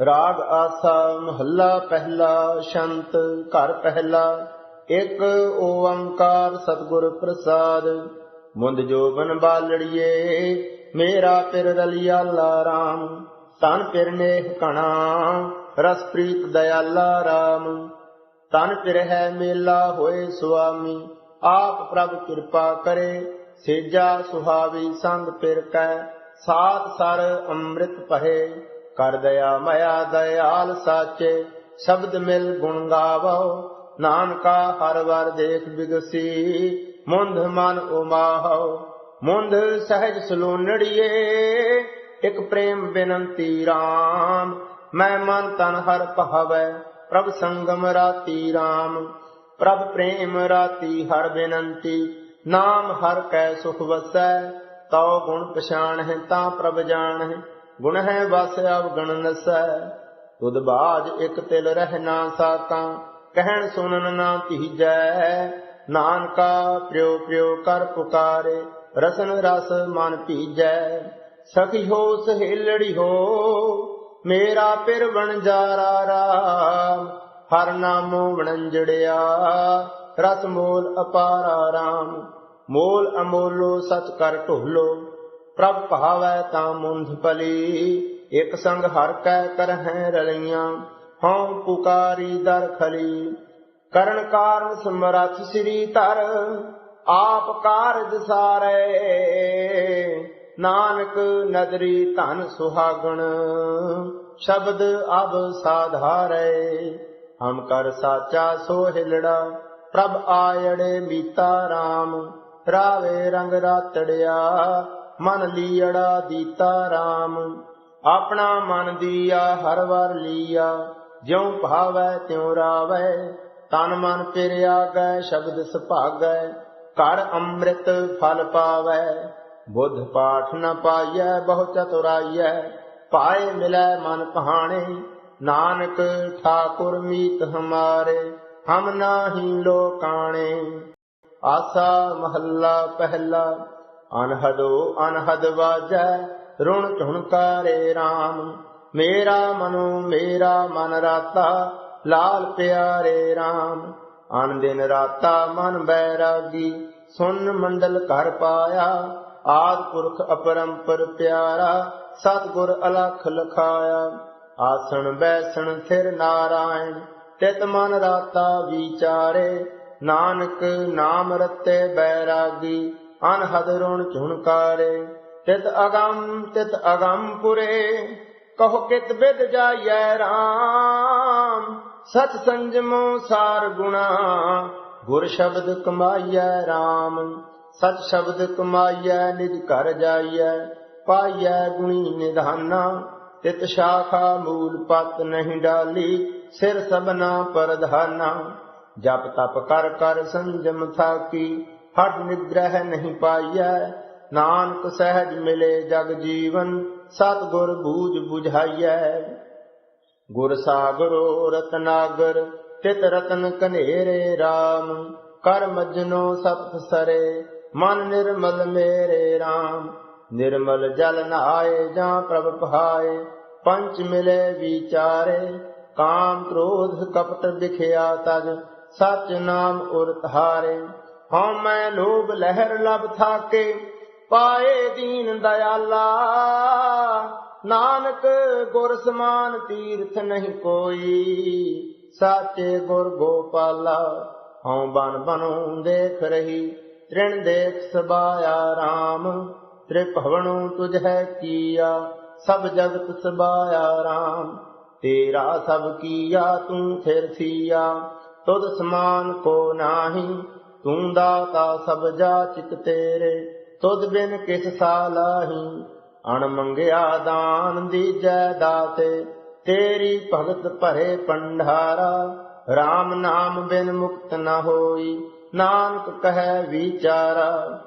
ਰਾਗ ਆਸਾ, ਮਹੱਲਾ ਪਹਿਲਾ, ਸ਼ੰਤ ਘਰ ਪਹਿਲਾ, ਇਕ ਓੰਕਾਰ ਸਤਿਗੁਰ ਪ੍ਰਸਾਦ। ਮੁੰਦ ਜੋਬਨ ਬਾਲੜੀਏ, ਮੇਰਾ ਪਿਰ ਰਲਿਆਲਾ RAM ਤਨ ਪਿਰ ਨੇਹ ਕਣਾ, ਰਸ ਪ੍ਰੀਤ ਦਇਆਲਾ RAM ਤਨ ਪਿਰ ਹੈ ਮੇਲਾ ਹੋਏ ਸੁਆਮੀ, ਆਪ ਪ੍ਰਭ ਕਿਰਪਾ ਕਰੇ, ਸੇਜਾ ਸੁਹਾਵੀ ਸੰਗ ਪਿਰ ਕੈ ਸਾਤ ਸਰ ਅੰਮ੍ਰਿਤ ਪਹੇ ਕਰ ਦਇਆ ਮਇਆ ਦਇਆਲ ਸਾਚੇ, ਸ਼ਬਦ ਮਿਲ ਗੁਣ ਗਾਵੋ। ਨਾਨਕਾ ਹਰ ਵਰ ਦੇਖ ਬਿਗਸੀ ਮੁੰਧ ਮਨ ਉਮਾਹੋ। ਮੁੰਧ ਸਹਿਜ ਸਲੋਨੜੀਏ, ਇਕ ਪ੍ਰੇਮ ਬੇਨੰਤੀ RAM ਮੈਂ ਮਨ ਤਨ ਹਰ ਭਾਵੈ, ਪ੍ਰਭ ਸੰਗਮ ਰਾਤੀ RAM ਪ੍ਰਭ ਪ੍ਰੇਮ ਰਾਤੀ ਹਰ ਬੇਨੰਤੀ, ਨਾਮ ਹਰ ਕੈ ਸੁਖ ਵਸੈ। ਤਉ ਗੁਣ ਪਛਾਣ ਹੈ ਤਾਂ ਪ੍ਰਭ ਜਾਣ ਹੈ ਗੁਣ ਹੈ ਵਸ ਅਵਗਣ ਨਸੈ, ਤੁਧ ਬਾਜ ਇਕ ਤਿਲ ਰਹਿ ਨਾ ਸਾਕਾਂ, ਕਹਿਣ ਸੁਨਨ ਨਾ ਧੀਜੈ। ਨਾਨਕਾ ਪ੍ਰਿਉ ਪ੍ਰਿਉ ਕਰ ਪੁਕਾਰੇ, ਰਸਨ ਰਸ ਮਨ ਭੀਜੈ। ਸਖੀ ਹੋ ਸਹੇਲੜੀ ਹੋ, ਮੇਰਾ ਪਿਰ ਬਣ ਵਣਜਾਰਾ ਰਾਮ ਹਰ ਨਾਮੋ ਵਣੰਜੜਿਆ, ਰਸ ਮੋਲ ਅਪਾਰਾ ਰਾਮ। ਮੋਲ ਅਮੋਲੋ ਸਚ ਕਰ ਢੋਲੋ। ਪ੍ਰਭ ਭਾਵੈ ਤਾਂ ਮੁੰਧ ਭਲੀ, ਇਕ ਸੰਗ ਹਰ ਕੈ ਕਰਹਿ ਰਲੀਆਂ, ਹਉ ਪੁਕਾਰੀ ਦਰ ਖਲੀ। ਕਰਨ ਕਾਰਨ ਸਮਰਥ ਸ੍ਰੀ ਧਰ, ਆਪ ਕਾਰਜ ਸਾਰੇ। ਨਾਨਕ ਨਦਰੀ ਧਨ ਸੁਹਾਗਣ, ਸ਼ਬਦ ਅਬ ਸਾਧਾਰੇ। ਹਮ ਕਰ ਸਾਚਾ ਸੋ ਹਿਲੜਾ, ਪ੍ਰਭ ਆਇੜੇ ਮੀਤਾ RAM ਰਾਵੇ ਰੰਗ ਰਾਤੜਿਆ। ਮਨ ਲੀੜਾ ਦੀਤਾ RAM ਆਪਣਾ ਮਨ ਦੀਆ ਹਰ ਵਾਰ ਲੀਆ। ਜਿਉ ਭਾਵੈ ਤਿਉ ਰਾਵੈ। ਤਨ ਮਨ ਪਿਰਿਆ ਗੈ ਸ਼ਬਦ ਸੁਭਾਗੈ। ਘਰ ਅੰਮ੍ਰਿਤ ਫਲ ਪਾਵੈ। ਬੁੱਧ ਪਾਠ ਨ ਪਾਈਐ, ਬਹੁ ਚਤੁਰਾਈਐ। ਪਾਏ ਮਿਲੈ ਮਨ ਪਹਾਣੇ ਨਾਨਕ ਠਾਕੁਰ ਮੀਤ ਹਮਾਰੇ। ਹਮ ਨਾਹੀ ਲੋਕਾਣੇ। ਆਸਾ ਮਹੱਲਾ ਪਹਿਲਾ। ਅਨਹਦੋ ਅਨਹਦ ਵਾਜੈ, ਰੁਣ ਝੁਣਕਾਰੇ RAM ਮੇਰਾ ਮਨੋ, ਮੇਰਾ ਮਨ ਰਾਤਾ, ਲਾਲ ਪਿਆਰੇ RAM ਅਨ ਦਿਨ ਰਾਤਾ ਮਨ ਬੈਰਾਗੀ, ਸੁਨ ਮੰਡਲ ਘਰ ਪਾਇਆ। ਆਦ ਪੁਰਖ ਅਪਰੰਪਰ ਪਿਆਰਾ, ਸਤਗੁਰ ਅਲਖ ਲਖਾਇਆ। ਆਸਣ ਬੈਸਣ ਥਿਰ ਨਾਰਾਇਣ, ਤਿਤ ਮਨ ਰਾਤਾ ਵਿਚਾਰੇ। ਨਾਨਕ ਨਾਮ ਰਤੇ ਬੈਰਾਗੀ ਅਨਹਦ ਰੁਣ ਝੁਣਕਾਰੇ ਤਿਤ ਅਗੰਮ ਤਿਤ ਅਗੰਮ ਪੁਰੇ। ਕਹੋ ਕਿਤ ਬਿਦ ਜਾਈਐ RAM ਸਚ ਸੰਜਮੋ ਸਾਰ ਗੁਣਾ। ਗੁਰ ਸ਼ਬਦ ਕਮਾਈਐ RAM ਸਚ ਸ਼ਬਦ ਕਮਾਈਐ ਨਿਜ ਘਰ ਜਾਈਐ। ਪਾਈਐ ਗੁਣੀ ਨਿਧਾਨਾ, ਤਿਤ ਸ਼ਾਖਾ ਮੂਲ ਪਤ ਨਹੀਂ ਡਾਲੀ, ਸਿਰ ਸਬਨਾ ਪਰਧਾਨਾ। ਜਪ ਤਪ ਕਰ ਕਰ ਸੰਜਮ ਥਾਕੀ ਹਟ ਨਿਗ੍ਰਹਿ ਨਹੀਂ ਪਾਈਐ। ਨਾਨਕ ਸਹਿਜ ਮਿਲੇ ਜਗ ਜੀਵਨ ਸਤ ਗੁਰ ਬੂਝ 부ਝਾਈਐ ਗੁਰ ਸਾਗਰੋ ਰਤਨਾਗਰ, ਤਿਤ ਰਤਨ ਕਨੇਰੇ RAM ਕਰ ਮਜਨੋ ਸਤ ਸਰੇ, ਮਨ ਨਿਰਮਲ ਮੇਰੇ RAM ਨਿਰਮਲ ਜਲ ਨਹਾਏ ਜਾਂ ਪ੍ਰਭ ਪਹਾਏ, ਪੰਚ ਮਿਲੇ ਵਿਚਾਰੇ। ਕਾਮ ਕ੍ਰੋਧ ਕਪਟ ਵਿਖਿਆ ਤਜ ਸਚ ਨਾਮ ਉਰ ਧਾਰੇ ਹਉ ਮੈਂ ਲੋਭ ਲਹਿਰ ਲਬ ਥਾਕੇ, ਪਾਏ ਦੀਨ ਦਇਆਲਾ। ਨਾਨਕ ਗੁਰ ਸਮਾਨ ਤੀਰਥ ਨਹੀਂ ਕੋਈ, ਸਾਚੇ ਗੁਰ ਗੋਪਾਲਾ। ਹਉ ਬਨ ਬਨੋ ਦੇਖ ਰਹੀ, ਤ੍ਰਿਣ ਦੇਖ ਸਬਾਇਆ RAM ਤ੍ਰਿਭਵਨੁ ਤੁਝ ਹੈ ਕੀਆ, ਸਭ ਜਗਤ ਸਬਾਇਆ RAM ਤੇਰਾ ਸਭ ਕੀਆ, ਤੂੰ ਫਿਰ ਸੀਆ ਤੁਧ ਸਮਾਨ ਕੋ ਨਾਹੀ ਤੂੰ ਦਾਤਾ ਸਭ ਜਾਚਿਤ ਤੇਰੇ, ਤੁਧ ਬਿਨ ਕਿਸ ਸਾਲਾਹੀ ਅਣ ਮੰਗਿਆ ਦਾਨ ਦੀਜੈ ਦਾਤੇ, ਤੇਰੀ ਭਗਤ ਭਰੇ ਪੰਡਾਰਾ। RAM ਨਾਮ ਬਿਨ ਮੁਕਤ ਨ ਹੋਈ, ਨਾਨਕ ਕਹੈ ਵਿਚਾਰਾ।